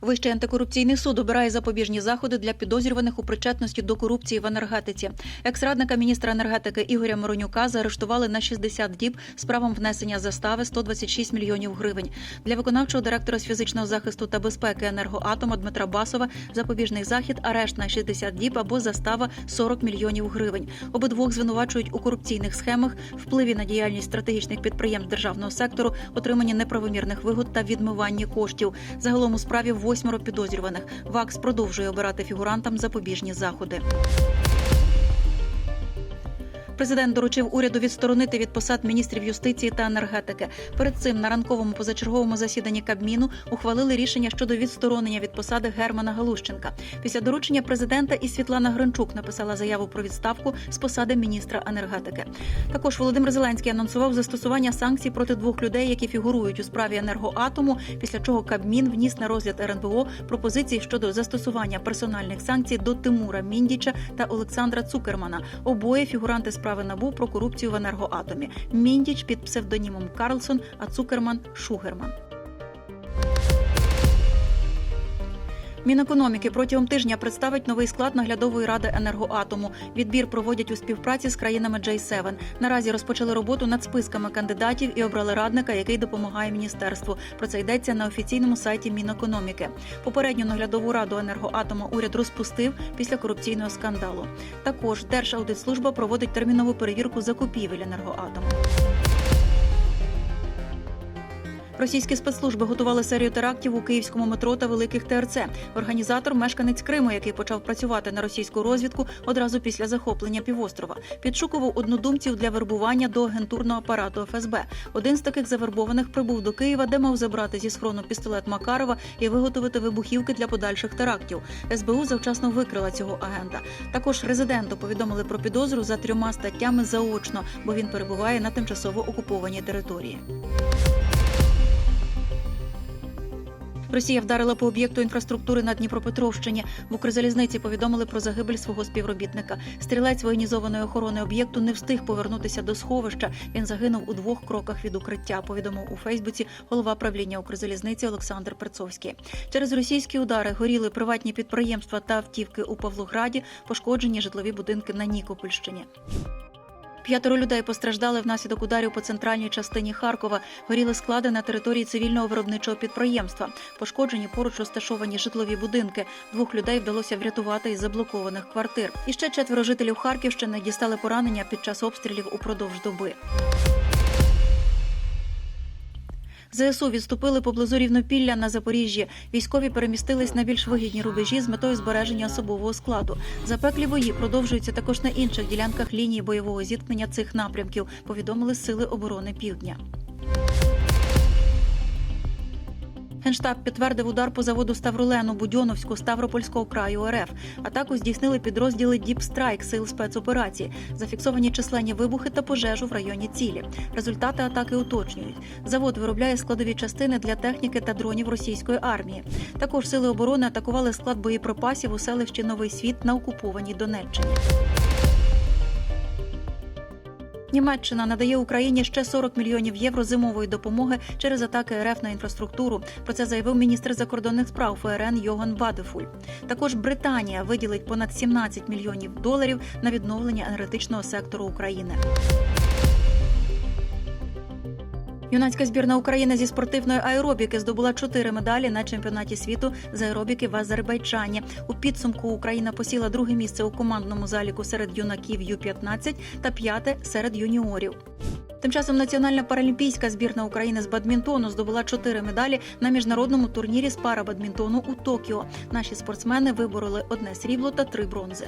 Вищий антикорупційний суд обирає запобіжні заходи для підозрюваних у причетності до корупції в енергетиці. Екс-радника міністра енергетики Ігоря Моронюка заарештували на 60 діб з правом внесення застави 126 мільйонів гривень. Для виконавчого директора з фізичного захисту та безпеки енергоатома Дмитра Басова запобіжний захід, арешт на 60 діб або застава 40 мільйонів гривень. Обидвох звинувачують у корупційних схемах, впливі на діяльність стратегічних підприємств державного сектору, отриманні неправомірних вигод та відмиванні коштів. Загалом у справі восьмеро підозрюваних. ВАКС продовжує обирати фігурантам запобіжні заходи. Президент доручив уряду відсторонити від посад міністрів юстиції та енергетики. Перед цим на ранковому позачерговому засіданні Кабміну ухвалили рішення щодо відсторонення від посади Германа Галущенка. Після доручення президента і Світлана Гринчук написала заяву про відставку з посади міністра енергетики. Також Володимир Зеленський анонсував застосування санкцій проти двох людей, які фігурують у справі енергоатому. Після чого Кабмін вніс на розгляд РНБО пропозиції щодо застосування персональних санкцій до Тимура Міндіча та Олександра Цукермана. Обоє фігуранти справи набу про корупцію в енергоатомі. Міндіч під псевдонімом Карлсон, а Цукерман Шугерман. Мінекономіки протягом тижня представить новий склад наглядової ради енергоатому. Відбір проводять у співпраці з країнами J7. Наразі розпочали роботу над списками кандидатів і обрали радника, який допомагає міністерству. Про це йдеться на офіційному сайті Мінекономіки. Попередню наглядову раду енергоатома уряд розпустив після корупційного скандалу. Також Держаудитслужба проводить термінову перевірку закупівель енергоатому. Російські спецслужби готували серію терактів у київському метро та великих ТРЦ. Організатор мешканець Криму, який почав працювати на російську розвідку одразу після захоплення півострова, підшукував однодумців для вербування до агентурного апарату ФСБ. Один з таких завербованих прибув до Києва, де мав забрати зі схрону пістолет Макарова і виготовити вибухівки для подальших терактів. СБУ завчасно викрила цього агента. Також резиденту повідомили про підозру за трьома статтями заочно, бо він перебуває на тимчасово окупованій території. Росія вдарила по об'єкту інфраструктури на Дніпропетровщині. В Укрзалізниці повідомили про загибель свого співробітника. Стрілець воєнізованої охорони об'єкту не встиг повернутися до сховища. Він загинув у двох кроках від укриття. Повідомив у Фейсбуці голова правління Укрзалізниці Олександр Перцовський. Через російські удари горіли приватні підприємства та автівки у Павлограді, пошкоджені житлові будинки на Нікопольщині. П'ятеро людей постраждали внаслідок ударів по центральній частині Харкова. Горіли склади на території цивільного виробничого підприємства. Пошкоджені поруч розташовані житлові будинки. Двох людей вдалося врятувати із заблокованих квартир. І ще четверо жителів Харківщини дістали поранення під час обстрілів упродовж доби. ЗСУ відступили поблизу рівнопілля на Запоріжжі. Військові перемістились на більш вигідні рубежі з метою збереження особового складу. Запеклі бої продовжуються також на інших ділянках лінії бойового зіткнення цих напрямків. Повідомили Сили оборони Півдня. Генштаб підтвердив удар по заводу Ставролену Будьоновську Ставропольського краю РФ. Атаку здійснили підрозділи Діпстрайк сил спецоперації. Зафіксовані численні вибухи та пожежу в районі цілі. Результати атаки уточнюють. Завод виробляє складові частини для техніки та дронів російської армії. Також сили оборони атакували склад боєприпасів у селищі Новий Світ на окупованій Донеччині. Німеччина надає Україні ще 40 мільйонів євро зимової допомоги через атаки РФ на інфраструктуру. Про це заявив міністр закордонних справ ФРН Йоган Бадефуль. Також Британія виділить понад 17 мільйонів доларів на відновлення енергетичного сектору України. Юнацька збірна України зі спортивної аеробіки здобула чотири медалі на чемпіонаті світу з аеробіки в Азербайджані. У підсумку Україна посіла друге місце у командному заліку серед юнаків Ю-15 та п'яте серед юніорів. Тим часом національна паралімпійська збірна України з бадмінтону здобула чотири медалі на міжнародному турнірі з парабадмінтону у Токіо. Наші спортсмени вибороли одне срібло та три бронзи.